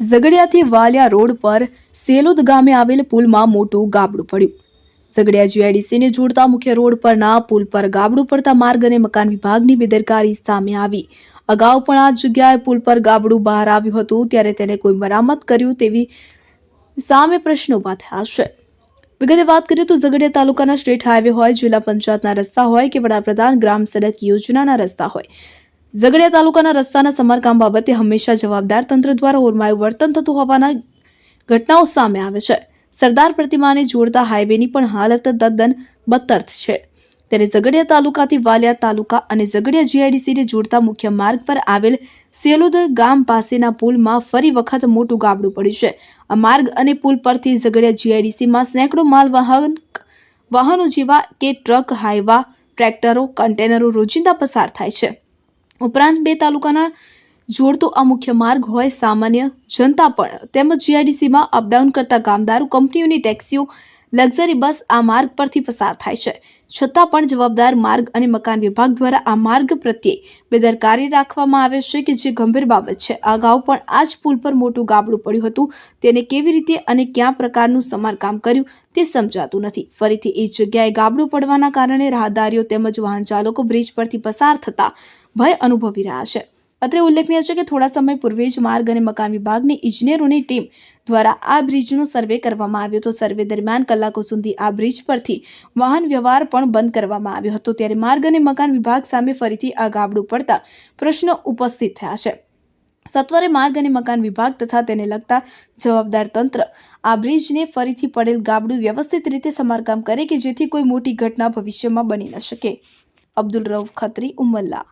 ઝઘડિયાથી Valia road પર સેલોદ ગામે આવેલ પુલમાં મોટું ગાબડું પડ્યું. ઝઘડિયા જીઆઈડીસીને જોડતા મુખ્ય રોડ પરના પુલ પર ગાબડું પડતા માર્ગ અને મકાન વિભાગની બેદરકારી સામે આવી. અગાઉ પણ આ જગ્યાએ પુલ પર ગાબડું બહાર આવ્યું હતું, ત્યારે તેને કોઈ મરામત કર્યું તેવી સામે પ્રશ્નો ઊભા થયા છે. વિગતે વાત કરીએ તો ઝઘડિયા તાલુકાના સ્ટેટ હાઈવે હોય, જિલ્લા પંચાયતના રસ્તા હોય કે વડાપ્રધાન ગ્રામ સડક યોજનાના રસ્તા હોય. ઝઘડિયા તાલુકાના રસ્તાના સમારકામ બાબતે હંમેશા જવાબદાર તંત્ર દ્વારા ઓરમાયું વર્તન થતું હોવાના ઘટનાઓ સામે આવે છે. સરદાર પ્રતિમાને જોડતા હાઈવેની પણ હાલત તદ્દન બદતર છે. ત્યારે ઝઘડિયા તાલુકાથી વાલિયા તાલુકા અને ઝઘડિયા જીઆઈડીસીને જોડતા મુખ્ય માર્ગ પર આવેલ સેલુદ ગામ પાસેના પુલમાં ફરી વખત મોટું ગાબડું પડ્યું છે. આ માર્ગ અને પુલ પરથી ઝઘડિયા જીઆઈડીસીમાં સેંકડો માલ વાહન, વાહનો જેવા કે ટ્રક, હાઈવા, ટ્રેક્ટરો, કન્ટેનરો રોજિંદા પસાર થાય છે. ઉપરાંત બે તાલુકાના જોડતો આ મુખ્ય માર્ગ હોય સામાન્ય જનતા પણ તેમજ જીઆઈડીસીમાં અપડાઉન કરતા કામદારો કંપનીઓની ટેક્સીઓ લક્ઝરી બસ આ માર્ગ પરથી પસાર થાય છે. છતાં પણ જવાબદાર માર્ગ અને મકાન વિભાગ દ્વારા આ માર્ગ પ્રત્યે બેદરકારી રાખવામાં આવે છે કે જે ગંભીર બાબત છે. અગાઉ પણ આ જ પુલ પર મોટું ગાબડું પડ્યું હતું. તેને કેવી રીતે અને કયા પ્રકારનું સમારકામ કર્યું તે સમજાતું નથી. ફરીથી એ જગ્યાએ ગાબડું પડવાના કારણે રાહદારીઓ તેમજ વાહન ચાલકો બ્રિજ પરથી પસાર થતા ભય અનુભવી રહ્યા છે. અત્રે ઉલ્લેખનીય છે કે થોડા સમય પૂર્વે જ માર્ગ અને મકાન વિભાગની ઇજનેરોની ટીમ દ્વારા આ બ્રિજનો સર્વે કરવામાં આવ્યો હતો. સર્વે દરમિયાન કલાકો સુધી આ બ્રિજ પરથી વાહન વ્યવહાર પણ બંધ કરવામાં આવ્યો હતો. ત્યારે માર્ગ અને મકાન વિભાગ સામે ફરીથી આ ગાબડું પડતા પ્રશ્નો ઉપસ્થિત થયા છે. સત્વરે માર્ગ અને મકાન વિભાગ તથા તેને લગતા જવાબદાર તંત્ર આ બ્રિજને ફરીથી પડેલ ગાબડું વ્યવસ્થિત રીતે સમારકામ કરે કે જેથી કોઈ મોટી ઘટના ભવિષ્યમાં બની ન શકે. અબ્દુલ રઉફ ખત્રી, ઉમલ્લા.